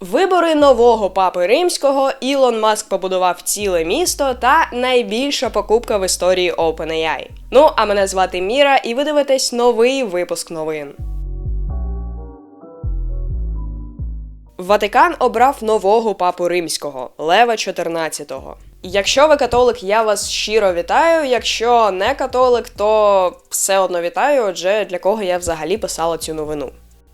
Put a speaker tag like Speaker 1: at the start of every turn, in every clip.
Speaker 1: Вибори нового папи римського Ілон Маск побудував ціле місто та найбільша покупка в історії OpenAI. Ну а мене звати Міра, і ви дивитесь новий випуск новин. Ватикан обрав нового папу римського Лева XIV. Якщо ви католик, я вас щиро вітаю. Якщо не католик, то все одно вітаю, отже, для кого я взагалі писала цю новину.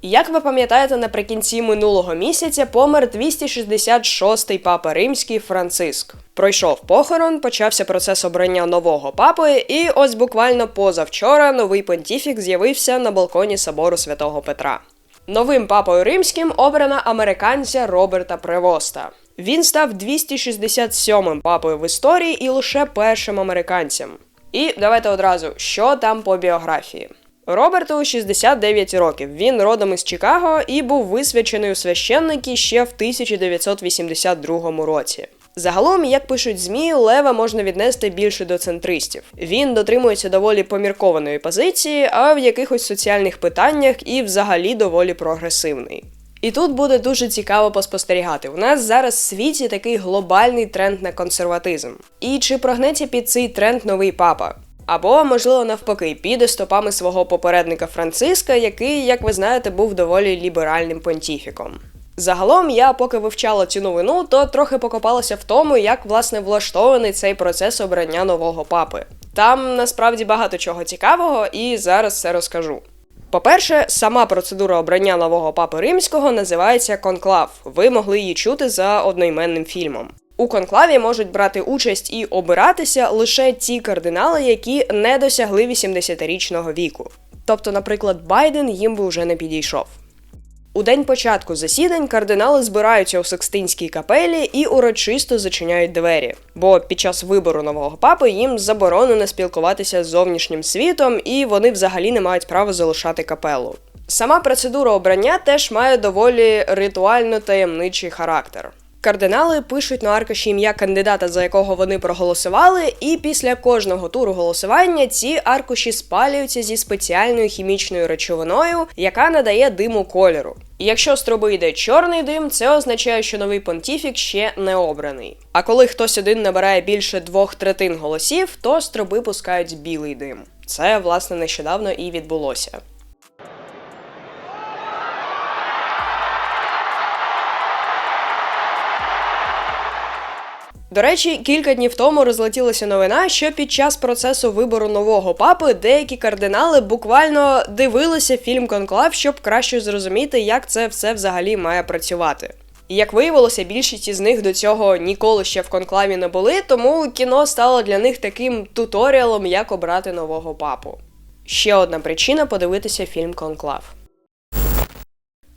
Speaker 1: Як ви пам'ятаєте, наприкінці минулого місяця помер 266-й папа римський Франциск. Пройшов похорон, почався процес обрання нового папи, і ось буквально позавчора новий понтіфік з'явився на балконі собору святого Петра. Новим папою римським обрана американця Роберта Превоста. Він став 267-м папою в історії і лише першим американцем. І давайте одразу, що там по біографії. Роберту 69 років. Він родом із Чикаго і був висвячений у священники ще в 1982 році. Загалом, як пишуть ЗМІ, Лева можна віднести більше до центристів. Він дотримується доволі поміркованої позиції, а в якихось соціальних питаннях і взагалі доволі прогресивний. І тут буде дуже цікаво поспостерігати. У нас зараз в світі такий глобальний тренд на консерватизм. І чи прогнеться під цей тренд новий папа? Або, можливо, навпаки, піде стопами свого попередника Франциска, який, як ви знаєте, був доволі ліберальним понтіфіком. Загалом, я поки вивчала цю новину, то трохи покопалася в тому, як власне влаштований цей процес обрання нового папи. Там насправді багато чого цікавого, і зараз все розкажу. По-перше, сама процедура обрання нового папи римського називається конклав. Ви могли її чути за одноіменним фільмом. У конклаві можуть брати участь і обиратися лише ті кардинали, які не досягли 80-річного віку. Тобто, наприклад, Байден їм би вже не підійшов. У день початку засідань кардинали збираються у Секстинській капелі і урочисто зачиняють двері, бо під час вибору нового папи їм заборонено спілкуватися з зовнішнім світом, і вони взагалі не мають права залишати капелу. Сама процедура обрання теж має доволі ритуально таємничий характер. Кардинали пишуть на аркуші ім'я кандидата, за якого вони проголосували, і після кожного туру голосування ці аркуші спалюються зі спеціальною хімічною речовиною, яка надає диму кольору. І якщо з труби йде чорний дим, це означає, що новий понтіфік ще не обраний. А коли хтось один набирає більше двох третин голосів, то з труби пускають білий дим. Це власне нещодавно і відбулося. До речі, кілька днів тому розлетілася новина, що під час процесу вибору нового папи деякі кардинали буквально дивилися фільм Конклав, щоб краще зрозуміти, як це все взагалі має працювати. І як виявилося, більшість із них до цього ніколи ще в конклаві не були, тому кіно стало для них таким туторіалом, як обрати нового папу. Ще одна причина подивитися фільм Конклав.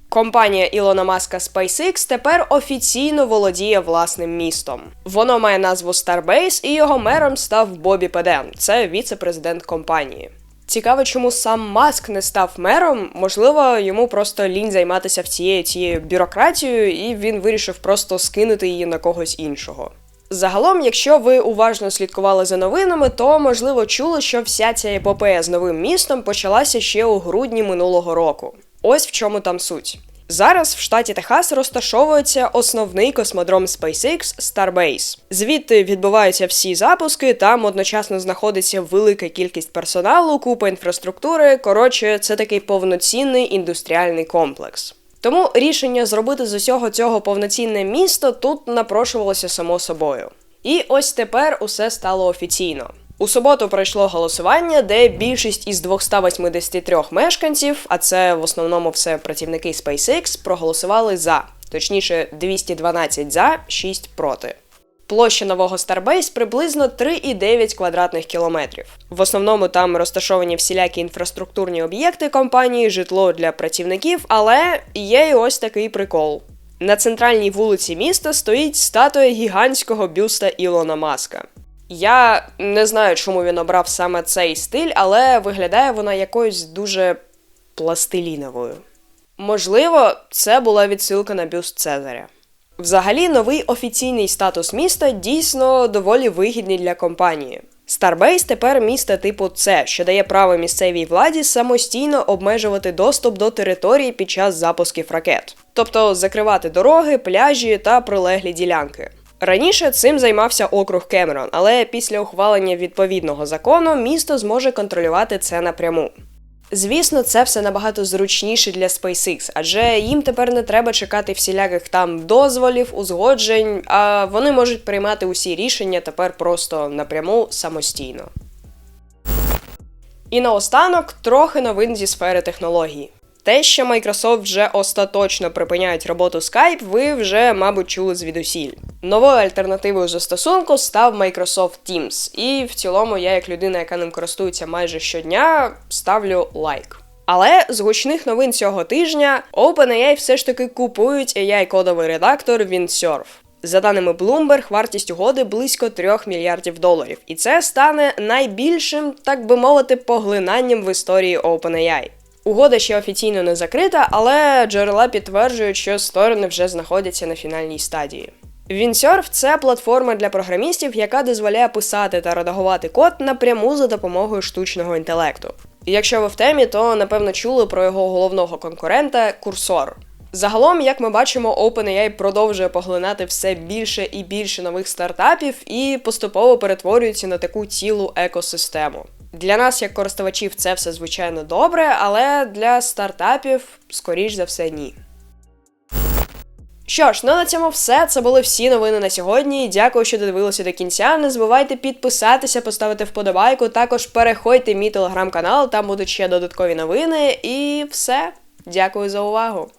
Speaker 1: Компанія Ілона Маска SpaceX тепер офіційно володіє власним містом. Воно має назву Starbase, і його мером став Бобі Педен. Це віце-президент компанії. Цікаво, чому сам Маск не став мером. Можливо, йому просто лінь займатися всією цією бюрократією, і він вирішив просто скинути її на когось іншого. Загалом, якщо ви уважно слідкували за новинами, то можливо чули, що вся ця епопея з новим містом почалася ще у грудні минулого року. Ось в чому там суть. Зараз в штаті Техас розташовується основний космодром SpaceX Starbase. Звідти відбуваються всі запуски, там одночасно знаходиться велика кількість персоналу, купа інфраструктури. Коротше, це такий повноцінний індустріальний комплекс. Тому рішення зробити з усього цього повноцінне місто тут напрошувалося само собою. І ось тепер усе стало офіційно. У суботу пройшло голосування, де більшість із 283 мешканців, а це в основному все працівники SpaceX, проголосували за, точніше, 212 за, 6 проти. Площа нового Starbase приблизно 3,9 квадратних кілометрів. В основному там розташовані всілякі інфраструктурні об'єкти компанії, житло для працівників, але є і ось такий прикол. На центральній вулиці міста стоїть статуя гігантського бюста Ілона Маска. Я не знаю, чому він обрав саме цей стиль, але виглядає вона якоюсь дуже пластиліновою. Можливо, це була відсилка на бюст Цезаря. Взагалі, новий офіційний статус міста дійсно доволі вигідний для компанії. Starbase тепер місто типу С, що дає право місцевій владі самостійно обмежувати доступ до території під час запусків ракет, тобто закривати дороги, пляжі та прилеглі ділянки. Раніше цим займався округ Кемерон, але після ухвалення відповідного закону місто зможе контролювати це напряму. Звісно, це все набагато зручніше для SpaceX, адже їм тепер не треба чекати всіляких там дозволів, узгоджень, а вони можуть приймати усі рішення тепер просто напряму самостійно. І наостанок трохи новин зі сфери технологій. Те, що Microsoft вже остаточно припиняють роботу Skype, ви вже, мабуть, чули звідусіль. Новою альтернативою застосунку став Microsoft Teams, і в цілому я, як людина, яка ним користується майже щодня, ставлю лайк. Але з гучних новин цього тижня OpenAI все ж таки купують AI-кодовий редактор Windsurf. За даними Bloomberg, вартість угоди близько 3 мільярдів доларів, і це стане найбільшим, так би мовити, поглинанням в історії OpenAI. Угода ще офіційно не закрита, але джерела підтверджують, що сторони вже знаходяться на фінальній стадії. Windsurf – це платформа для програмістів, яка дозволяє писати та редагувати код напряму за допомогою штучного інтелекту. Якщо ви в темі, то напевно чули про його головного конкурента Курсор. Загалом, як ми бачимо, OpenAI продовжує поглинати все більше і більше нових стартапів і поступово перетворюється на таку цілу екосистему. Для нас, як користувачів, це все звичайно добре, але для стартапів, скоріш за все, ні. Що ж, ну на цьому все. Це були всі новини на сьогодні. Дякую, що додивилися до кінця. Не забувайте підписатися, поставити вподобайку. Також переходьте мій телеграм-канал, там будуть ще додаткові новини. І все. Дякую за увагу.